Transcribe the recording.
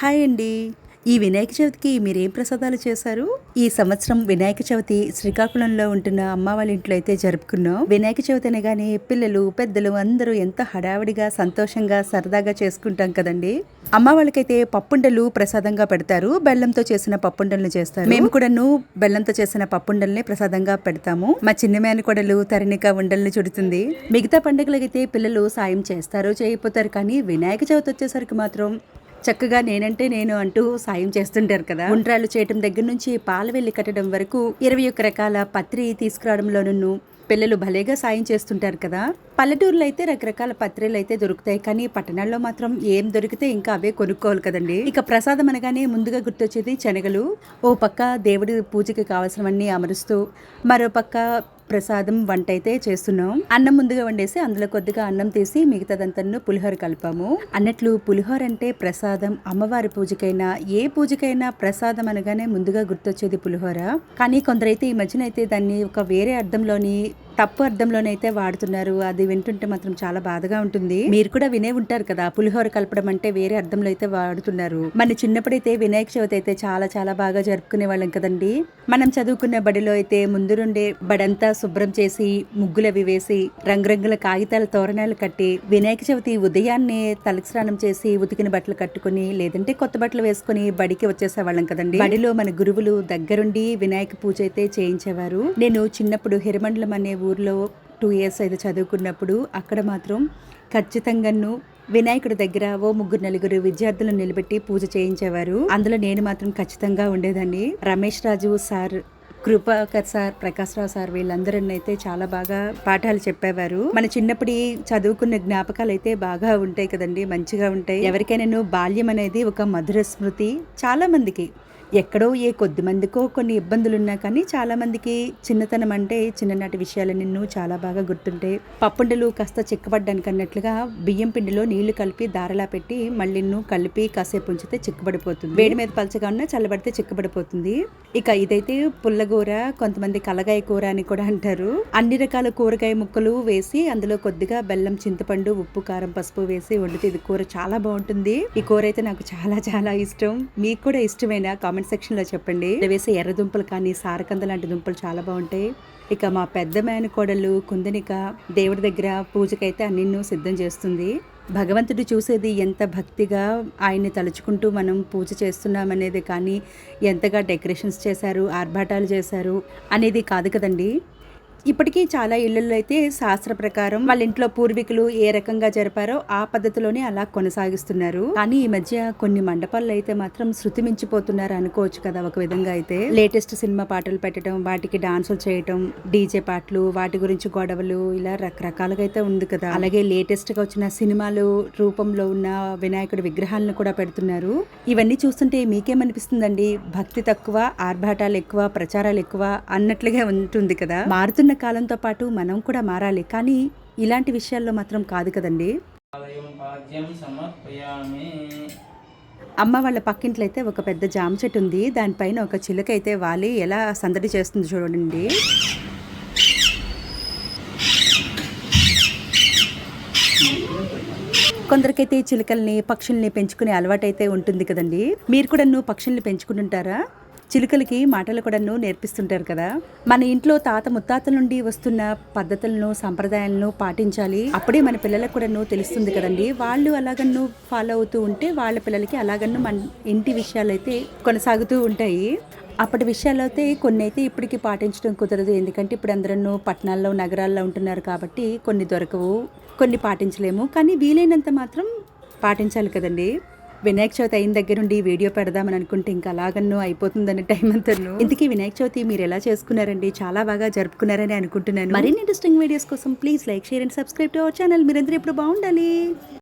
Hi అండి. ఈ వినాయక చవితికి మీరేం ప్రసాదాలు చేశారు? ఈ సంవత్సరం వినాయక చవితి శ్రీకాకుళంలో ఉంటున్న అమ్మ వాళ్ళ ఇంట్లో అయితే జరుపుకున్నాం. వినాయక చవితి అనగానే పిల్లలు పెద్దలు అందరూ ఎంత హడావిడిగా సంతోషంగా సరదాగా చేసుకుంటాం కదండి. అమ్మ వాళ్ళకైతే పప్పుండలు ప్రసాదంగా పెడతారు. బెల్లంతో చేసిన పప్పుండలను చేస్తారు. మేము కూడాను బెల్లంతో చేసిన పప్పుండల్ని ప్రసాదంగా పెడతాము. మా చిన్న కొడలు తరణిక ఉండల్ని చుడుతుంది. మిగతా పండుగలకైతే పిల్లలు సాయం చేస్తారు చేయకపోతారు కానీ వినాయక చవితి వచ్చేసరికి మాత్రం చక్కగా నేనంటే నేను అంటూ సాయం చేస్తుంటారు కదా. ఉండ్రాలు చేయటం దగ్గర నుంచి పాల వెల్లి కట్టడం వరకు ఇరవై ఒక్క రకాల పత్రి తీసుకురావడంలోనూ పిల్లలు భలేగా సాయం చేస్తుంటారు కదా. పల్లెటూరులో అయితే రకరకాల పత్రికలు అయితే దొరుకుతాయి. కానీ పట్టణాల్లో మాత్రం ఏం దొరికితే ఇంకా అవే కొనుక్కోవాలి కదండి. ఇక ప్రసాదం అనగానే ముందుగా గుర్తొచ్చేది శనగలు. ఓ పక్క దేవుడి పూజకి కావాల్సినవన్నీ అమరుస్తూ మరో పక్క ప్రసాదం వంట అయితే చేస్తున్నాం. అన్నం ముందుగా వండేసి అందులో కొద్దిగా అన్నం తీసి మిగతాదంతా పులిహోర కలిపాము. అన్నట్లు పులిహోర అంటే ప్రసాదం. అమ్మవారి పూజకైనా ఏ పూజకైనా ప్రసాదం అనగానే ముందుగా గుర్తొచ్చేది పులిహోర. కానీ కొందరైతే ఈ మధ్యన అయితే దాన్ని ఒక వేరే అర్థంలోని తప్పు అర్థంలోనైతే వాడుతున్నారు. అది వింటుంటే మాత్రం చాలా బాధగా ఉంటుంది. మీరు కూడా వినే ఉంటారు కదా పులిహోర కలపడం అంటే వేరే అర్థంలో అయితే వాడుతున్నారు. మన చిన్నప్పుడైతే వినాయక చవితి అయితే చాలా చాలా బాగా జరుపుకునే వాళ్ళం కదండి. మనం చదువుకున్న బడిలో అయితే ముందు నుండే బడంతా శుభ్రం చేసి ముగ్గులు అవి వేసి రంగురంగుల కాగితాల తోరణాలు కట్టి వినాయక చవితి ఉదయాన్నే తలస్నానం స్నానం చేసి ఉతికిన బట్టలు కట్టుకుని లేదంటే కొత్త బట్టలు వేసుకుని బడికి వచ్చేసేవాళ్ళం కదండి. బడిలో మన గురువులు దగ్గరుండి వినాయక పూజ అయితే చేయించేవారు. నేను చిన్నప్పుడు హిరమండలం అనే ఊర్లో టూ ఇయర్స్ అయితే చదువుకున్నప్పుడు అక్కడ మాత్రం ఖచ్చితంగాను వినాయకుడి దగ్గర ఓ ముగ్గురు నలుగురు విద్యార్థులను నిలబెట్టి పూజ చేయించేవారు. అందులో నేను మాత్రం ఖచ్చితంగా ఉండేదాన్ని. Ramesh Raju sir Kripakar sir Prakash Rao sir వీళ్ళందరూ అయితే చాలా బాగా పాఠాలు చెప్పేవారు. మన చిన్నప్పటి చదువుకున్న జ్ఞాపకాలు అయితే బాగా ఉంటాయి కదండి మంచిగా ఉంటాయి. ఎవరికైనా బాల్యం అనేది ఒక మధుర స్మృతి. చాలా మందికి ఎక్కడో ఏ కొద్ది మందికో కొన్ని ఇబ్బందులు ఉన్నా కానీ చాలామందికి చిన్నతనం అంటే చిన్ననాటి విషయాలు నిన్ను చాలా బాగా గుర్తుంటాయి పప్పుండలు కాస్త చిక్కబడ్డానికి అన్నట్లుగా బియ్యం పిండిలో నీళ్ళు కలిపి దారలా పెట్టి మళ్ళీ కలిపి కాసేపు ఉంచితే చిక్కబడిపోతుంది. వేడి మీద పలచగా ఉన్నా చల్లబడితే చిక్కబడిపోతుంది. ఇక ఇదైతే పుల్లగూర కొంతమంది కలగాయ కూర అని కూడా అంటారు. అన్ని రకాల కూరగాయ ముక్కలు వేసి అందులో కొద్దిగా బెల్లం చింతపండు ఉప్పు కారం పసుపు వేసి వండితే ఇది కూర చాలా బాగుంటుంది. ఈ కూర అయితే నాకు చాలా చాలా ఇష్టం. మీకు కూడా ఇష్టమైన? కామెంట్ కామెంట్ సెక్షన్లో చెప్పండి. వేసే ఎర్ర దుంపలు కానీ సారకంద లాంటి దుంపలు చాలా బాగుంటాయి. ఇక మా పెద్ద మేనకోడలు కుందనిక దేవుడి దగ్గర పూజకైతే అన్నిన్నూ సిద్ధం చేస్తుంది. భగవంతుడు చూసేది ఎంత భక్తిగా ఆయన్ని తలుచుకుంటూ మనం పూజ చేస్తున్నామనేది కానీ ఎంతగా డెకరేషన్స్ చేశారు ఆర్భాటాలు చేశారు అనేది కాదు కదండి. ఇప్పటికీ చాలా ఇళ్ళలో అయితే శాస్త్ర ప్రకారం వాళ్ళ ఇంట్లో పూర్వీకులు ఏ రకంగా జరిపారో ఆ పద్ధతిలోనే అలా కొనసాగిస్తున్నారు. కానీ ఈ మధ్య కొన్ని మండపాల్లో అయితే మాత్రం శృతి మించిపోతున్నారు అనుకోవచ్చు కదా ఒక విధంగా అయితే. లేటెస్ట్ సినిమా పాటలు పెట్టడం వాటికి డాన్సులు చేయటం డీజే పాటలు వాటి గురించి గొడవలు ఇలా రకరకాలుగా అయితే ఉంది కదా. అలాగే లేటెస్ట్గా వచ్చిన సినిమాలు రూపంలో ఉన్న వినాయకుడి విగ్రహాలను కూడా పెడుతున్నారు. ఇవన్నీ చూస్తుంటే మీకేమనిపిస్తుందండి? భక్తి తక్కువ ఆర్భాటాలు ఎక్కువ ప్రచారాలు ఎక్కువ అన్నట్లుగా ఉంటుంది కదా. మారుతున్న కాలంతో పాటు మనం కూడా మారాలి. కానీ ఇలాంటి విషయాల్లో మాత్రం కాదు కదండి. అమ్మ వాళ్ళ పక్కింట్లో అయితే ఒక పెద్ద జామ చెట్టు ఉంది. దానిపైన ఒక చిలుక అయితే వాలి ఎలా సందడి చేస్తుంది చూడండి. కొందరికైతే ఈ చిలుకల్ని పక్షుల్ని పెంచుకునే అలవాటైతే ఉంటుంది కదండి. మీరు కూడా నువ్వు పక్షుల్ని పెంచుకుంటుంటారా? చిలుకలకి మాటలు కూడాను నేర్పిస్తుంటారు కదా. మన ఇంట్లో తాత ముత్తాతల నుండి వస్తున్న పద్ధతులను సంప్రదాయాలను పాటించాలి. అప్పుడే మన పిల్లలకు కూడాను తెలుస్తుంది కదండి. వాళ్ళు అలాగన్ను ఫాలో అవుతూ ఉంటే వాళ్ళ పిల్లలకి అలాగన్ను మన ఇంటి విషయాలు అయితే కొనసాగుతూ ఉంటాయి. అప్పటి విషయాలు అయితే కొన్ని అయితే ఇప్పటికీ పాటించడం కుదరదు. ఎందుకంటే ఇప్పుడు అందరూ పట్టణాల్లో నగరాల్లో ఉంటున్నారు కాబట్టి కొన్ని దొరకవు కొన్ని పాటించలేము. కానీ వీలైనంత మాత్రం పాటించాలి కదండి. వినాయక చవితి అయిన దగ్గర నుండి వీడియో పెడదామని అనుకుంటే ఇంకా అలాగన్నో అయిపోతుందని టైం అంతా ఇంతకీ వినాయక చవితి మీరు ఎలా చేసుకున్నారండి? చాలా బాగా జరుపుకున్నారని అనుకుంటున్నాను. మరిన్ని ఇంట్రెస్టింగ్ వీడియోస్ కోసం please like share and subscribe to our channel మీరందరూ ఎప్పుడు బాగుండాలి.